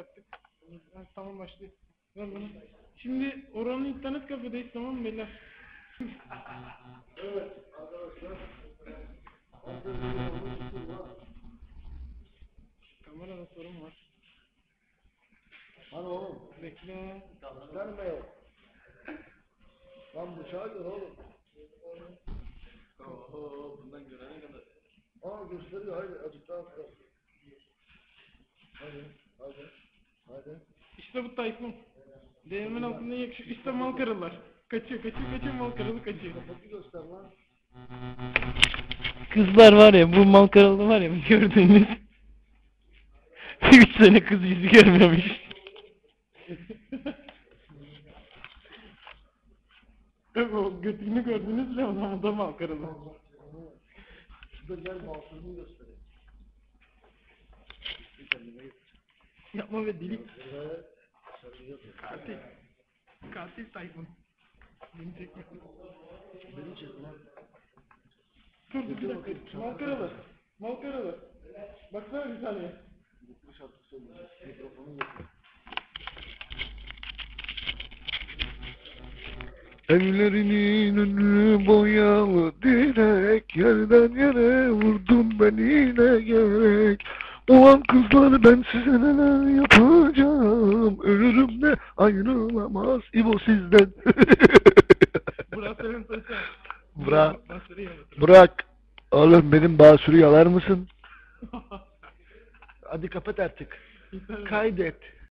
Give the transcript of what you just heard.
çıkarttık. Ha, tamam başlıyor. Ver bana. Şimdi oranın internet kafedeyiz tamam mı beyler? Evet arkadaşlar. Kamerada sorun var. Hani oğlum? Bekle. Gösterme yok. Lan bıçağı gör oğlum. Oho bundan görene kadar. Aa gösteriyor haydi azıcık daha. Hadi hadi. İşte bu Tayfun. Değirmen altında yakışıyor. İşte mal karılar. Kaçıyor kaçıyor kaçıyor mal karılı kaçıyor. Kapatı göster lan. Kızlar var ya bu mal karalı var ya gördüğünüz. 3 sene kız yüzü görmemiş. Yok o götünü gördünüz mü o zaman da mal karalı. Şurada gel mouse'unu göstereyim. Yapma ve yok. Katil. Katil Tayfun. Beni çekme. Beni çek lan. Dur dur bir dakika. Mal karalı. Mal karalı. Baksana bir saniye. Bir şarkı söyleyeceğiz. Mikrofonu getir. Evlerinin önü boyalı direk Yerden yere vurdum ben yine gerek Ulan kızlar ben size neler yapacağım? Ölürüm de ayrılamaz. İbo sizden. Burası senin Basırı yalatır. Bırak Oğlum benim basürü yalar mısın? Hadi kapat artık. Kaydet